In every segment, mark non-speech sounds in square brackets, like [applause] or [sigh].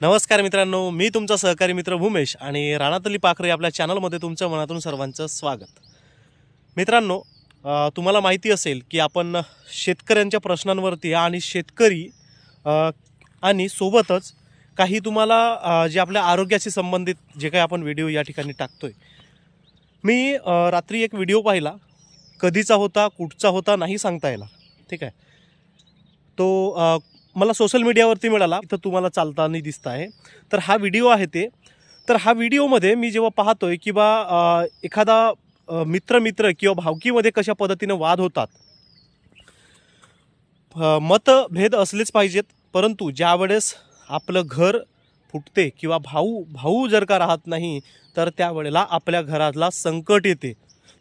नमस्कार मित्रांनो मी तुमचा सहकारी मित्र भूमेश आणि राणातली पाखरे आपल्या चॅनलमध्ये तुमच्या मनातून सर्वांचं स्वागत. मित्रांनो तुम्हाला माहिती असेल की आपण शेतकऱ्यांच्या प्रश्नांवरती आणि शेतकरी आणि सोबतच काही तुम्हाला जे आपल्या आरोग्याशी संबंधित जे काही आपण व्हिडिओ या ठिकाणी टाकतो आहे मी रात्री एक व्हिडिओ पाहिला. कधीचा होता कुठचा होता नाही सांगता यायला ठीक आहे? तो मला सोशल मीडियावरती मिळाला. इथं तुम्हाला चालताना दिसत आहे तर हा व्हिडिओ आहे ते. तर हा व्हिडिओमध्ये मी जेव्हा पाहतोय की बा एखादा मित्र मित्र किंवा भावकीमध्ये कशा पद्धतीनं वाद होतात. मतभेद असलेच पाहिजेत. परंतु ज्यावेळेस आपलं घर फुटते किंवा भाऊ भाऊ जर का राहत नाही तर त्यावेळेला आपल्या घराला संकट येते.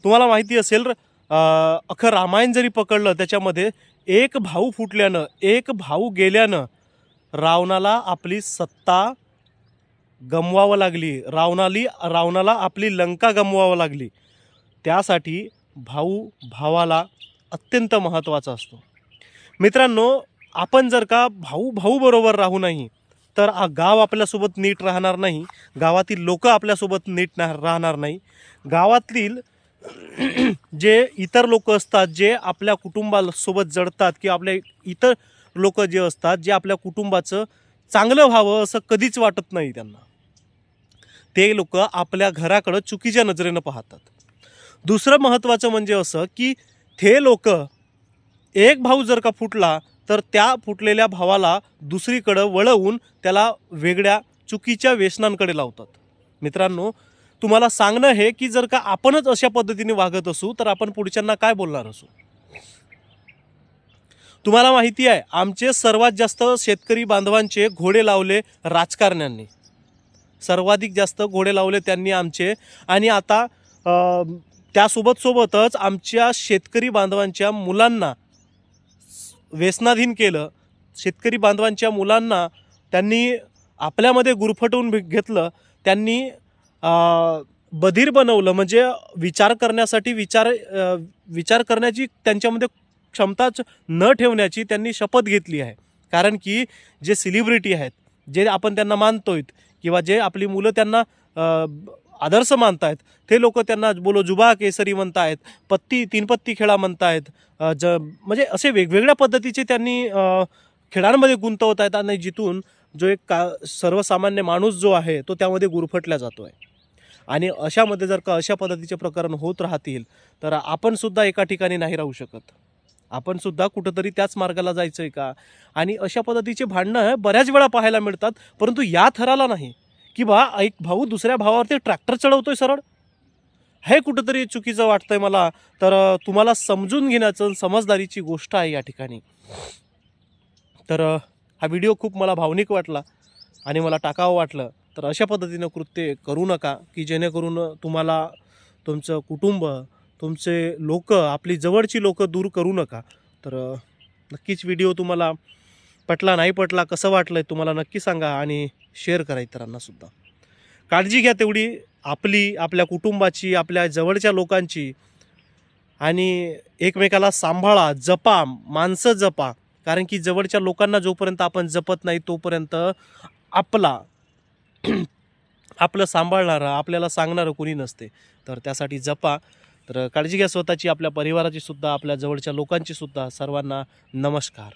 तुम्हाला माहिती असेल अ, अख्खं रामायण जरी पकडलं त्याच्यामध्ये एक भाऊ फुटल्यानं एक भाऊ गेल्यानं रावणाला आपली सत्ता गमवावं लागली. रावणाली रावणाला आपली लंका गमवावं लागली. त्यासाठी भाऊ भावाला अत्यंत महत्त्वाचा असतो. मित्रांनो आपण जर का भाऊ भाऊ बरोबर राहू नाही तर गाव आपल्यासोबत नीट राहणार नाही गावातील लोक आपल्यासोबत नीट ना राहणार नाही. गावातील जे इतर लोक असतात जे आपल्या कुटुंबासोबत जडतात किंवा आपल्या इतर लोक जे असतात जे आपल्या कुटुंबाचं चांगलं व्हावं असं कधीच वाटत नाही त्यांना. ते लोक आपल्या घराकडं चुकीच्या नजरेनं पाहतात. दुसरं महत्त्वाचं म्हणजे असं की ते लोक एक भाऊ जर का फुटला तर त्या फुटलेल्या भावाला दुसरीकडं वळवून त्याला वेगळ्या चुकीच्या व्यसनांकडे लावतात. मित्रांनो तुम्हाला सांगणं हे की जर का आपणच अशा पद्धतीने वागत असू तर आपण पुढच्यांना काय बोलणार असू? तुम्हाला माहिती आहे आमचे सर्वात जास्त शेतकरी बांधवांचे घोडे लावले राजकारण्यांनी. सर्वाधिक जास्त घोडे लावले त्यांनी आमचे. आणि आता त्यासोबत सोबतच आमच्या शेतकरी बांधवांच्या मुलांना व्यसनाधीन केलं. शेतकरी बांधवांच्या मुलांना त्यांनी आपल्यामध्ये गुरफटवून घेतलं. त्यांनी बधीर बनवलं म्हणजे विचार करण्यासाठी विचार विचार करण्याची त्यांच्यामध्ये क्षमताच न ठेवण्याची त्यांनी शपथ घेतली आहे. कारण की जे सेलिब्रिटी आहेत जे आपण त्यांना मानतोय किंवा जे आपली मुलं त्यांना आदर्श मानतायत ते लोक त्यांना बोलो जुबा केसरी म्हणतायत पत्ती तीन पत्ती खेळा म्हणतायत ज म्हणजे असे वेगवेगळ्या पद्धतीचे त्यांनी खेळांमध्ये गुंतवत आहेत आणि जिथून जो एक का सर्वसामान्य माणूस जो आहे तो त्यामध्ये गुरफटला जातो आहे आणि अशामध्ये जर का अशा पद्धतीचे प्रकरण होत राहतील तर आपणसुद्धा एका ठिकाणी नाही राहू शकत. आपणसुद्धा कुठंतरी त्याच मार्गाला जायचं आहे का? आणि अशा पद्धतीचे भांडणं बऱ्याच वेळा पाहायला मिळतात परंतु या थराला नाही. की बा एक भाऊ दुसऱ्या भावावरती ट्रॅक्टर चढवतोय सरळ? हे कुठंतरी चुकीचं वाटतंय मला. तर तुम्हाला समजून घेण्याचं समजदारीची गोष्ट आहे या ठिकाणी. तर हा व्हिडिओ खूप मला भावनिक वाटला आणि मला टाकावं वाटलं. तर अशा पद्धतीनं कृत्य करू नका की जेणेकरून तुम्हाला तुमचं कुटुंब तुमचे लोक आपली जवळची लोक दूर करू नका. तर नक्कीच व्हिडिओ तुम्हाला पटला नाही पटला कसं वाटलं तुम्हाला नक्की सांगा आणि शेअर करा इतरांनासुद्धा काळजी घ्या तेवढी आपली आपल्या कुटुंबाची आपल्या जवळच्या लोकांची आणि एकमेकाला सांभाळा जपा माणसं जपा. कारण की जवळच्या लोकांना जोपर्यंत आपण जपत नाही तोपर्यंत आपला [clears throat] आपलं सांभाळणारं आपल्याला सांगणारं कोणी नसते. तर त्यासाठी जपा. तर काळजी घ्या स्वतःची आपल्या परिवाराची सुद्धा आपल्या जवळच्या लोकांची सुद्धा. सर्वांना नमस्कार.